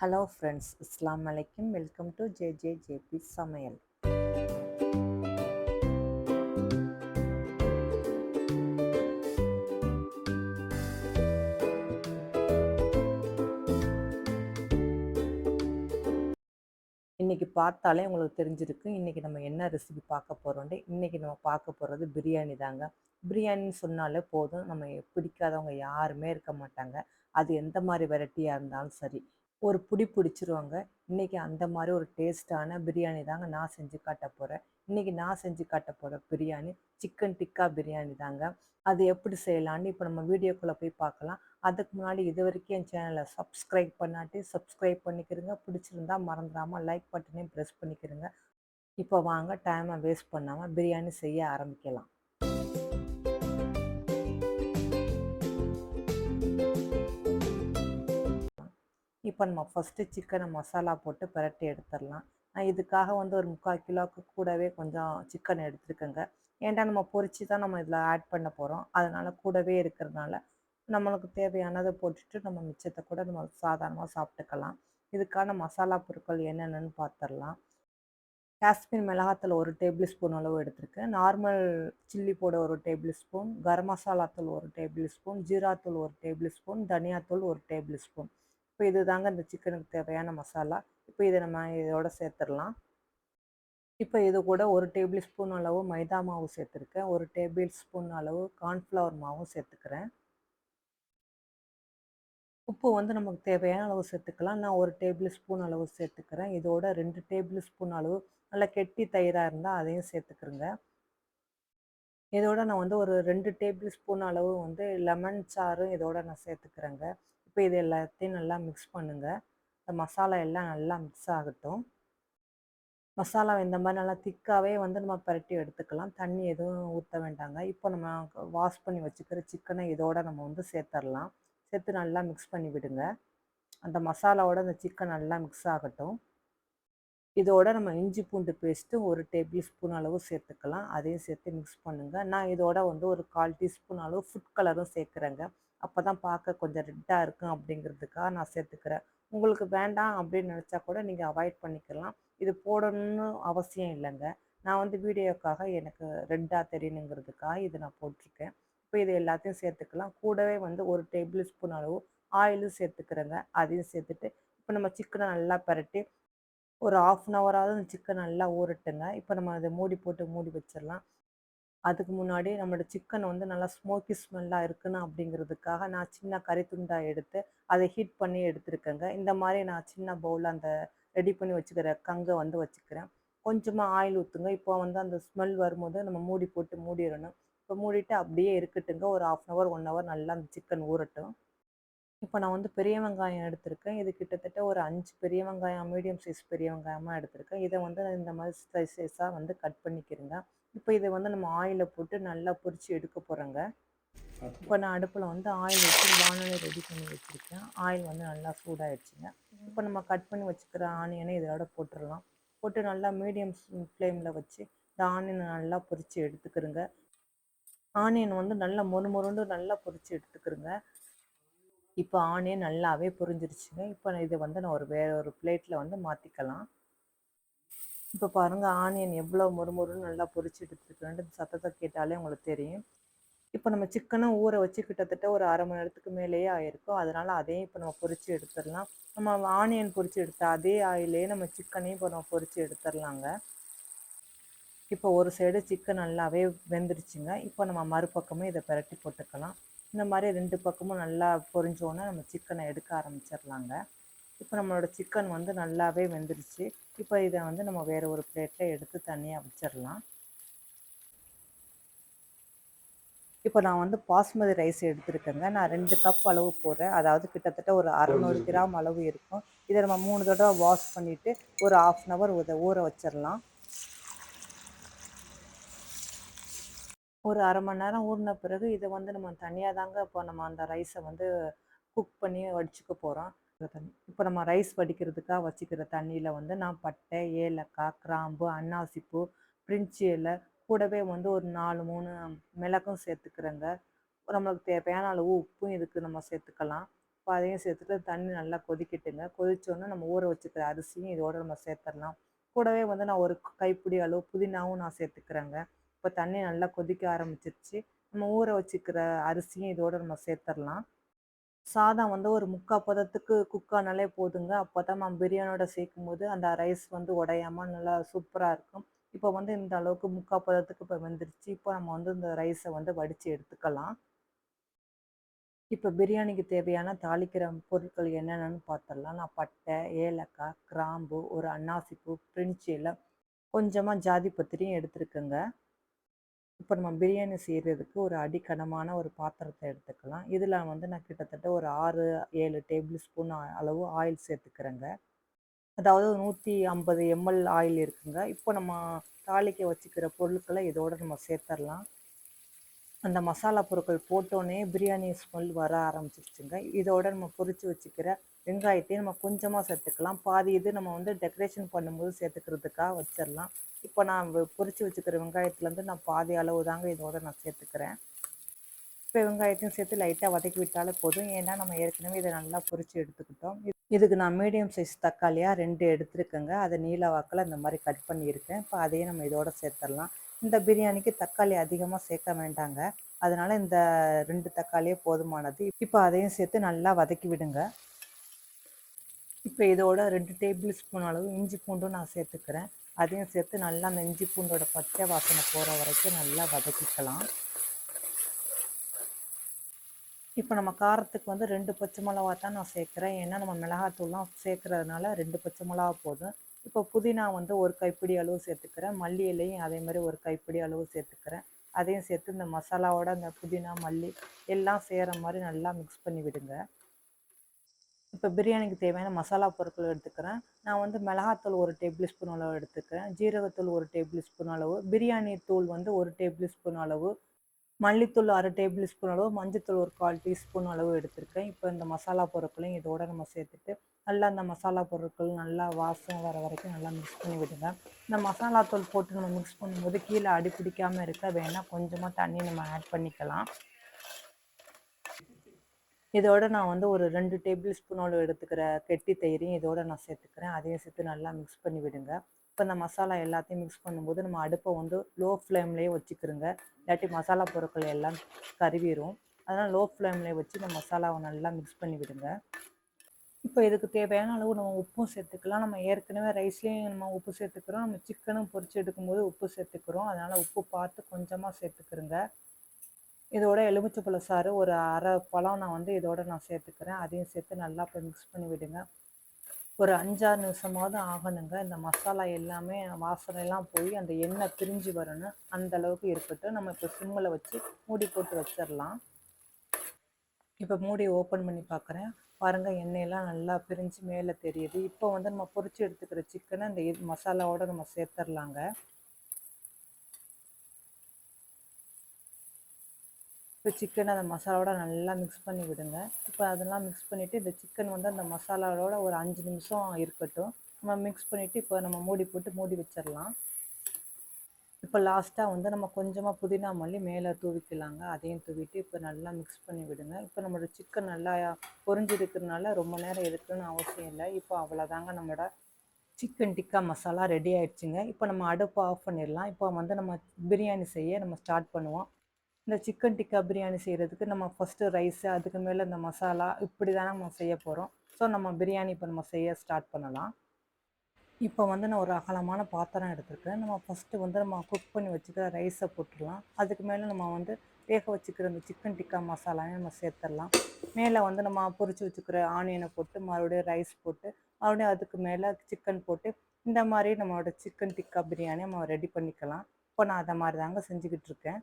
Hello friends இஸ்லாம் அலைக்கும் welcome to J J JP சமையல் இன்றைக்கி பார்த்தாலே உங்களுக்கு தெரிஞ்சிருக்கு. இன்றைக்கி நம்ம என்ன ரெசிபி பார்க்க போகிறோம்ட்டு இன்றைக்கி நம்ம பார்க்க போகிறது பிரியாணி தாங்க. பிரியாணின்னு சொன்னாலே போதும். நம்ம பிடிக்காதவங்க யாருமே இருக்க மாட்டாங்க. அது எந்த மாதிரி வெரைட்டியாக இருந்தாலும் சரி. ஒரு புடி பிடிச்சிருவாங்க. இன்னைக்கு அந்த மாதிரி ஒரு டேஸ்ட்டான பிரியாணி தாங்க நான் செஞ்சு காட்ட போகிறேன் இன்றைக்கி நான் செஞ்சு காட்ட போகிற பிரியாணி சிக்கன் டிக்கா பிரியாணி தாங்க. அது எப்படி செய்யலான்னு இப்போ நம்ம வீடியோக்குள்ளே போய் பார்க்கலாம். அதுக்கு முன்னாடி இது வரைக்கும் என் சேனலை சப்ஸ்கிரைப் பண்ணாட்டி சப்ஸ்கிரைப் பண்ணிக்கிறங்க பிடிச்சிருந்தா மறந்துடாமல் லைக் பட்டனையும் ப்ரெஸ் பண்ணிக்கிறங்க இப்போ வாங்க டைமை வேஸ்ட் பண்ணாமல் பிரியாணி செய்ய ஆரம்பிக்கலாம். இப்போ நம்ம ஃபஸ்ட்டு சிக்கனை மசாலா போட்டு பிரட்டி எடுத்துடலாம். நான் இதுக்காக வந்து ஒரு முக்கால் கிலோவுக்கு கூடவே கொஞ்சம் சிக்கன் எடுத்துருக்கேங்க. ஏன்டா நம்ம பொறிச்சு தான் நம்ம இதில் ஆட் பண்ண போகிறோம் அதனால் கூடவே இருக்கிறதுனால நம்மளுக்கு தேவையானதை போட்டுட்டு நம்ம மிச்சத்தை கூட நம்ம சாதாரணமாக சாப்பிட்டுக்கலாம். இதுக்கான மசாலா பொருட்கள் என்னென்னு பார்த்துடலாம் காஷ்மீர் மிளகாத்தூள் ஒரு டேபிள் ஸ்பூன் அளவு எடுத்திருக்கேன். நார்மல் சில்லி பவுடர் ஒரு டேபிள் ஸ்பூன் கரம் மசாலா தூள் ஒரு டேபிள் ஸ்பூன் ஜீராத்தூள் ஒரு டேபிள் ஸ்பூன் தனியாத்தூள் ஒரு டேபிள் ஸ்பூன். இப்போ இது தாங்க இந்த சிக்கனுக்கு தேவையான மசாலா. இப்போ இதை நம்ம இதோட சேர்த்துடலாம். இப்போ இது கூட ஒரு டேபிள் ஸ்பூன் அளவு மைதா மாவு சேர்த்துருக்கேன். ஒரு டேபிள் ஸ்பூன் அளவு கார்ன்ஃப்ளவர் மாவும் சேர்த்துக்கிறேன். உப்பு வந்து நமக்கு தேவையான அளவு சேர்த்துக்கலாம். நான் ஒரு டேபிள் ஸ்பூன் அளவு சேர்த்துக்கிறேன். இதோட ரெண்டு டேபிள் ஸ்பூன் அளவு நல்லா கெட்டி தயிராக இருந்தால் அதையும் சேர்த்துக்கிறேங்க. இதோட நான் வந்து ஒரு ரெண்டு டேபிள் ஸ்பூன் அளவு வந்து லெமன் சாறும் இதோட நான் சேர்த்துக்கிறேங்க. இப்போ இது எல்லாத்தையும் நல்லா மிக்ஸ் பண்ணுங்கள் இந்த மசாலா எல்லாம் நல்லா மிக்ஸ் ஆகட்டும். மசாலா இந்த மாதிரி நல்லா திக்காகவே வந்து நம்ம பரட்டி எடுத்துக்கலாம். தண்ணி எதுவும் ஊற்ற வேண்டாங்க. இப்போ நம்ம வாஷ் பண்ணி வச்சுக்கிற சிக்கனை இதோட நம்ம வந்து சேர்த்துடலாம் சேர்த்து நல்லா மிக்ஸ் பண்ணி விடுங்க. அந்த மசாலாவோட அந்த சிக்கன் நல்லா மிக்ஸ் ஆகட்டும். இதோட நம்ம இஞ்சி பூண்டு பேஸ்ட்டு ஒரு டேபிள் ஸ்பூன் அளவு சேர்த்துக்கலாம். அதையும் சேர்த்து மிக்ஸ் பண்ணுங்கள் நான் இதோட வந்து ஒரு கால் டீஸ்பூன் அளவு ஃபுட் கலரும் சேர்க்குறேங்க. அப்போ தான் பார்க்க கொஞ்சம் ரெட்டாக இருக்கும் அப்படிங்கிறதுக்காக நான் சேர்த்துக்கிறேன். உங்களுக்கு வேண்டாம் அப்படின்னு நினச்சா கூட நீங்கள் அவாய்ட் பண்ணிக்கலாம். இது போடணும்னு அவசியம் இல்லைங்க. நான் வந்து வீடியோக்காக எனக்கு ரெட்டாக தெரியணுங்கிறதுக்காக இது நான் போட்டிருக்கேன். இப்போ இது எல்லாத்தையும் சேர்த்துக்கலாம். கூடவே வந்து ஒரு டேபிள் ஸ்பூன் அளவு ஆயிலும் சேர்த்துக்கிறேங்க. அதையும் சேர்த்துட்டு இப்போ நம்ம சிக்கனை நல்லா பரட்டி ஒரு ஆஃப் அன் ஹவராவது அந்த சிக்கன் நல்லா ஊறட்டுங்க. இப்போ நம்ம அதை மூடி போட்டு மூடி வச்சிடலாம். அதுக்கு முன்னாடி நம்மளோட சிக்கன் வந்து நல்லா ஸ்மோக்கி ஸ்மெல்லாக இருக்கணும் அப்படிங்கிறதுக்காக நான் சின்ன கறி எடுத்து அதை ஹீட் பண்ணி எடுத்துருக்கேங்க. இந்த மாதிரி நான் சின்ன பவுலில் அந்த ரெடி பண்ணி வச்சுக்கிற கங்கை வந்து வச்சுக்கிறேன். கொஞ்சமாக ஆயில் ஊற்றுங்க இப்போ வந்து அந்த ஸ்மெல் வரும்போது நம்ம மூடி போட்டு மூடிடணும். இப்போ மூடிட்டு அப்படியே இருக்கட்டுங்க. ஒரு half an hour one hour நல்லா அந்த சிக்கன் ஊறட்டும். இப்போ நான் வந்து பெரிய வெங்காயம் எடுத்திருக்கேன். இது கிட்டத்தட்ட ஒரு அஞ்சு பெரிய வெங்காயம் மீடியம் சைஸ் பெரிய வெங்காயமாக எடுத்திருக்கேன். இதை வந்து இந்த மாதிரி சைஸ் சைஸாக வந்து கட் பண்ணிக்கிறேங்க. இப்போ இதை வந்து நம்ம ஆயிலில் போட்டு நல்லா பொரித்து எடுக்க போகிறோங்க இப்போ நான் அடுப்பில் வந்து ஆயில் வச்சு வானலை ரெடி பண்ணி வச்சுருக்கேன். ஆயில் வந்து நல்லா சூடாகிடுச்சுங்க இப்போ நம்ம கட் பண்ணி வச்சுக்கிற ஆனியனை இதோட போட்டுடலாம். போட்டு நல்லா மீடியம் ஃப்ளேமில் வச்சு இந்த ஆனியனை நல்லா பொரித்து எடுத்துக்கிறோங்க. ஆனியன் வந்து நல்லா மொறு மொறுண்டு நல்லா பொரித்து எடுத்துக்கிறோங்க. இப்போ ஆனியன் நல்லாவே புரிஞ்சிருச்சுங்க. இப்போ இதை வந்து நான் ஒரு வேற ஒரு பிளேட்டில் வந்து மாற்றிக்கலாம் இப்போ பாருங்கள் ஆனியன் எவ்வளோ முறுமுறுன்னு நல்லா பொரிச்சு எடுத்துருக்குன்ட்டு சத்தத்தை கேட்டாலே உங்களுக்கு தெரியும். இப்போ நம்ம சிக்கனை ஊற வச்சு கிட்டத்தட்ட ஒரு அரை மணி நேரத்துக்கு மேலேயே ஆயிருக்கும். அதனால் அதையும் இப்போ நம்ம பொறிச்சு எடுத்துடலாம். நம்ம ஆனியன் பொறிச்சு எடுத்த அதே ஆயிலே நம்ம சிக்கனையும் இப்போ நம்ம பொறிச்சு எடுத்துடலாங்க. இப்போ ஒரு சைடு சிக்கன் நல்லாவே வெந்துருச்சுங்க. இப்போ நம்ம மறுபக்கமே இதை பிரட்டி போட்டுக்கலாம். இந்த மாதிரி ரெண்டு பக்கமும் நல்லா பொரிஞ்சோன்னே நம்ம சிக்கனை எடுக்க ஆரம்பிச்சிடலாங்க. இப்போ நம்மளோட சிக்கன் வந்து நல்லாவே வெந்துருச்சு. இப்போ இதை வந்து நம்ம வேறு ஒரு பிளேட்டில் எடுத்து தனியாக வச்சிடலாம். இப்போ நான் வந்து பாஸ்மதி ரைஸ் எடுத்துருக்கேங்க. நான் ரெண்டு கப் அளவு போடுறேன். அதாவது கிட்டத்தட்ட ஒரு அறநூறு கிராம் அளவு இருக்கும். இதை நம்ம மூணு தடவை வாஷ் பண்ணிவிட்டு ஒரு ஆஃப் அன் ஹவர் ஊற வச்சிடலாம். ஒரு அரை மணி நேரம் ஊறின பிறகு இதை வந்து நம்ம தனியாக தாங்க இப்போ நம்ம அந்த ரைஸை வந்து குக் பண்ணி வடிச்சுக்க போகிறோம் தண்ணி இப்போ நம்ம ரைஸ் வடிக்கிறதுக்காக வச்சுக்கிற தண்ணியில் வந்து நான் பட்டை ஏலக்காய் கிராம்பு அன்னாசிப்பூ பிரிஞ்சி இலை கூடவே வந்து ஒரு நாலு மூணு மிளகும் சேர்த்துக்கிறேங்க. நம்மளுக்கு தேவையான அளவு உப்பும் இதுக்கு நம்ம சேர்த்துக்கலாம். இப்போ அதையும் சேர்த்துட்டு தண்ணி நல்லா கொதிக்கட்டுங்க. கொதிச்சோன்னே நம்ம ஊற வச்சுக்கிற அரிசியும் இதோடு நம்ம சேர்த்துடலாம். கூடவே வந்து நான் ஒரு கைப்பிடி அளவு புதினாவும் நான் சேர்த்துக்கிறேங்க. இப்போ தண்ணி நல்லா கொதிக்க ஆரம்பிச்சிருச்சு. நம்ம ஊற வச்சுக்கிற அரிசியும் இதோடு நம்ம சேர்த்துடலாம் சாதம் வந்து ஒரு முக்கால் பதத்துக்கு குக் ஆனாலே போதுங்க. அப்போ தான் நம்ம பிரியாணியோட சேர்க்கும் போது அந்த ரைஸ் வந்து உடையாமல் நல்லா சூப்பராக இருக்கும். இப்போ வந்து இந்த அளவுக்கு முக்கால் பதத்துக்கு இப்போ வெந்துருச்சு. இப்போ நம்ம வந்து இந்த ரைஸை வந்து வடித்து எடுத்துக்கலாம். இப்போ பிரியாணிக்கு தேவையான தாளிக்கிற பொருட்கள் என்னென்னு பார்த்துடலாம் நான் பட்டை ஏலக்காய் கிராம்பு ஒரு அன்னாசிப்பூ பிரிஞ்சு இலை கொஞ்சமாக ஜாதி பத்திரியும் எடுத்துருக்கேங்க. இப்போ நம்ம பிரியாணி செய்கிறதுக்கு ஒரு அடிக்கனமான ஒரு பாத்திரத்தை எடுத்துக்கலாம். இதில் வந்து நான் கிட்டத்தட்ட ஒரு ஆறு ஏழு டேபிள் ஸ்பூன் அளவு ஆயில் சேர்த்துக்கிறேங்க. அதாவது நூற்றி ஐம்பது எம்எல் ஆயில் இருக்குங்க. இப்போ நம்ம தாளிக்க வச்சுக்கிற பொருட்களை இதோட நம்ம சேர்த்துடலாம் அந்த மசாலா பொருட்கள் போட்டோன்னே பிரியாணி ஸ்மெல் வர ஆரம்பிச்சிருச்சுங்க. இதோட நம்ம பொரித்து வச்சுக்கிற வெங்காயத்தையும் நம்ம கொஞ்சமாக சேர்த்துக்கலாம். பாதி இது நம்ம வந்து டெக்கரேஷன் பண்ணும்போது சேர்த்துக்கிறதுக்காக வச்சிடலாம். இப்போ நான் பொரிச்சு வச்சுக்கிற வெங்காயத்துலேருந்து நான் பாதி அளவு தாங்க இதோட நான் சேர்த்துக்கிறேன். இப்போ வெங்காயத்தையும் சேர்த்து லைட்டாக வதக்கி விட்டாலே போதும். ஏன்னா நம்ம ஏற்கனவே இதை நல்லா பொறிச்சு எடுத்துக்கிட்டோம். இதுக்கு நான் மீடியம் சைஸ் தக்காளியாக ரெண்டு எடுத்துருக்கேங்க. அதை நீல வாக்கில் இந்த மாதிரி கட் பண்ணியிருக்கேன். இப்போ அதையும் நம்ம இதோட சேர்த்துடலாம். இந்த பிரியாணிக்கு தக்காளி அதிகமாக சேர்க்க வேண்டாங்க. அதனால் இந்த ரெண்டு தக்காளியே போதுமானது. இப்போ அதையும் சேர்த்து நல்லா வதக்கி விடுங்க. இப்போ இதோட ரெண்டு டேபிள் ஸ்பூன் அளவு இஞ்சி பூண்டும் நான் சேர்த்துக்கிறேன். அதையும் சேர்த்து நல்லா அந்த இஞ்சி பூண்டோட பச்சை வாசனை போகிற வரைக்கும் நல்லா வதக்கிக்கலாம். இப்போ நம்ம காரத்துக்கு வந்து ரெண்டு பச்சை மிளகா தான் நான் சேர்க்குறேன். ஏன்னா நம்ம மிளகாத்தூள்லாம் சேர்க்குறதுனால ரெண்டு பச்சை மிளகா போதும். இப்போ புதினா வந்து ஒரு கைப்பிடி அளவு சேர்த்துக்கிறேன். மல்லி இலையும் அதே மாதிரி ஒரு கைப்பிடி அளவு சேர்த்துக்கிறேன். அதையும் சேர்த்து இந்த மசாலாவோட அந்த புதினா மல்லி எல்லாம் சேர்கிற மாதிரி நல்லா மிக்ஸ் பண்ணி விடுங்க. இப்போ பிரியாணிக்கு தேவையான மசாலா பொருட்கள் எடுத்துக்கிறேன். நான் வந்து மிளகாத்தூள் ஒரு டேபிள் ஸ்பூன் அளவு எடுத்துக்கிறேன். ஜீரகத்தூள் ஒரு டேபிள் ஸ்பூன் அளவு. பிரியாணி தூள் வந்து ஒரு டேபிள் ஸ்பூன் அளவு. மல்லித்தூள் அரை டேபிள் ஸ்பூன் அளவு. மஞ்சத்தூள் ஒரு கால் டீஸ்பூன் அளவு எடுத்திருக்கேன். இப்போ இந்த மசாலா பொருட்களையும் இதோட நம்ம சேர்த்துட்டு நல்லா அந்த மசாலா பொருட்கள் நல்லா வாசம் வர வரைக்கும் நல்லா மிக்ஸ் பண்ணி விடுங்க. இந்த மசாலா தூள் போட்டு நம்ம மிக்ஸ் பண்ணும்போது கீழே அடி பிடிக்காமல் இருக்க வேணால் கொஞ்சமாக தண்ணி நம்ம ஆட் பண்ணிக்கலாம். இதோட நான் வந்து ஒரு ரெண்டு டேபிள் ஸ்பூனோட எடுத்துக்கிற கெட்டி தயிரையும் இதோட நான் சேர்த்துக்கிறேன். அதையும் சேர்த்து நல்லா மிக்ஸ் பண்ணி விடுங்க. இப்போ இந்த மசாலா எல்லாத்தையும் மிக்ஸ் பண்ணும்போது நம்ம அடுப்பை வந்து லோ ஃப்ளேம்லேயே வச்சுக்கிறோங்க இல்லாட்டி மசாலா பொருட்கள் எல்லாம் கருவிடும் அதனால் லோ ஃப்ளேம்லேயே வச்சு இந்த மசாலாவை நல்லா மிக்ஸ் பண்ணி விடுங்க. இப்போ இதுக்கு தேவையான அளவு நம்ம உப்பும் சேர்த்துக்கலாம். நம்ம ஏற்கனவே ரைஸ்லேயும் நம்ம உப்பு சேர்த்துக்கிறோம். நம்ம சிக்கனும் பொரிச்சு எடுக்கும்போது உப்பு சேர்த்துக்கிறோம். அதனால் உப்பு பார்த்து கொஞ்சமாக சேர்த்துக்கிறோங்க இதோட எலுமிச்சை சாறு ஒரு அரை பழம் நான் வந்து இதோட நான் சேர்த்துக்கிறேன். அதையும் சேர்த்து நல்லா இப்போ மிக்ஸ் பண்ணி விடுங்க. ஒரு அஞ்சாறு நிமிஷமாவது ஆகணுங்க. இந்த மசாலா எல்லாமே வாசனைலாம் போய் அந்த எண்ணெய் பிரிஞ்சு வரணும். அந்த அளவுக்கு இருக்கட்டும். நம்ம இப்போ சிம்மில் வச்சு மூடி போட்டு வச்சிடலாம். இப்போ மூடி ஓப்பன் பண்ணி பார்க்குறேன் பாருங்கள் எண்ணெயெல்லாம் நல்லா பிரிஞ்சு மேலே தெரியுது. இப்போ வந்து நம்ம பொறிச்சு எடுத்துக்கிற சிக்கனை அந்த மசாலாவோடு நம்ம சேர்த்துடலாங்க. இப்போ சிக்கன் அந்த மசாலாவோட நல்லா மிக்ஸ் பண்ணி விடுங்க. இப்போ அதெல்லாம் மிக்ஸ் பண்ணிவிட்டு இந்த சிக்கன் வந்து அந்த மசாலாவோட ஒரு அஞ்சு நிமிஷம் இருக்கட்டும். நம்ம மிக்ஸ் பண்ணிவிட்டு இப்போ நம்ம மூடி போட்டு மூடி வச்சிடலாம். இப்போ லாஸ்ட்டாக வந்து நம்ம கொஞ்சமாக புதினா மல்லி மேலே தூவிக்கலாங்க. அதையும் தூவிட்டு இப்போ நல்லா மிக்ஸ் பண்ணி விடுங்க. இப்போ நம்மளோட சிக்கன் நல்லா பொறிஞ்சிருக்கிறதுனால ரொம்ப நேரம் எடுக்கணும்னு அவசியம் இல்லை. இப்போ அவ்வளோதாங்க நம்மளோட சிக்கன் டிக்கா மசாலா ரெடி ஆயிடுச்சுங்க. இப்போ நம்ம அடுப்பு ஆஃப் பண்ணிடலாம். இப்போ வந்து நம்ம பிரியாணி செய்ய நம்ம ஸ்டார்ட் பண்ணுவோம். இந்த சிக்கன் டிக்கா பிரியாணி செய்கிறதுக்கு நம்ம ஃபஸ்ட்டு ரைஸு அதுக்கு மேலே இந்த மசாலா இப்படி தான் நம்ம செய்ய போகிறோம் ஸோ நம்ம பிரியாணி இப்போ நம்ம செய்ய ஸ்டார்ட் பண்ணலாம். இப்போ வந்து நான் ஒரு அகலமான பாத்திரம் எடுத்துருக்கேன். நம்ம ஃபஸ்ட்டு வந்து நம்ம குக் பண்ணி வச்சுக்கிற ரைஸை போட்டுடலாம். அதுக்கு மேலே நம்ம வந்து வேக வச்சுக்கிற இந்த சிக்கன் டிக்கா மசாலாவையும் நம்ம சேர்த்துடலாம். மேலே வந்து நம்ம பொரிச்சு வச்சுக்கிற ஆனியனை போட்டு மறுபடியும் ரைஸ் போட்டு மறுபடியும் அதுக்கு மேலே சிக்கன் போட்டு இந்த மாதிரி நம்மளோட சிக்கன் டிக்கா பிரியாணி நம்ம ரெடி பண்ணிக்கலாம். இப்போ நான் அதை மாதிரி தாங்க செஞ்சுக்கிட்டு இருக்கேன்.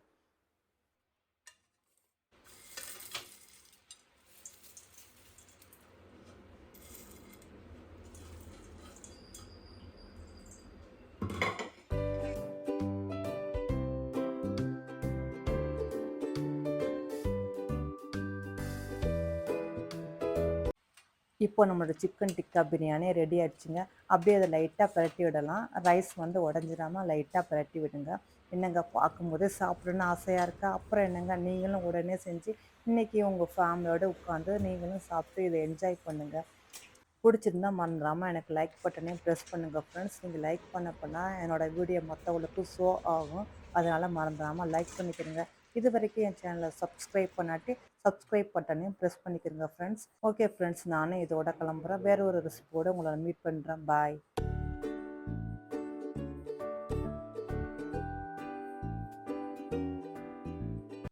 இப்போ நம்மளோட சிக்கன் டிக்கா பிரியாணி ரெடி ஆயிடுச்சுங்க. அப்படியே அதை லைட்டாக பரட்டி விடலாம். ரைஸ் வந்து உடஞ்சிடாமல் லைட்டாக பரட்டி விடுங்க. என்னங்க பார்க்கும்போதே சாப்பிடணும்னு ஆசையாக இருக்கா? அப்புறம் என்னங்க? நீங்களும் உடனே செஞ்சு இன்றைக்கி உங்கள் ஃபேமிலியோடு உட்காந்து நீங்களும் சாப்பிட்டு இதை என்ஜாய் பண்ணுங்கள் பிடிச்சிருந்தா மறந்துடாமல் எனக்கு லைக் பட்டனையும் ப்ரெஸ் பண்ணுங்கள் ஃப்ரெண்ட்ஸ் நீங்கள் லைக் பண்ண பண்ணால் என்னோடய வீடியோ மற்றவங்களுக்கும் ஷோ ஆகும். அதனால் மறந்துடாமல் லைக் பண்ணிக்கிறங்க. இது வரைக்கும் என் சேனலை சப்ஸ்கிரைப் பண்ணாட்டி சப்ஸ்கிரைப் பட்டனையும் ப்ரெஸ் பண்ணிக்கிறங்க ஃப்ரெண்ட்ஸ் ஓகே ஃப்ரெண்ட்ஸ் நானும் இதோட கிளம்புறேன். வேற ஒரு ரெசிபியோடு உங்களை மீட் பண்ணுறேன் பாய்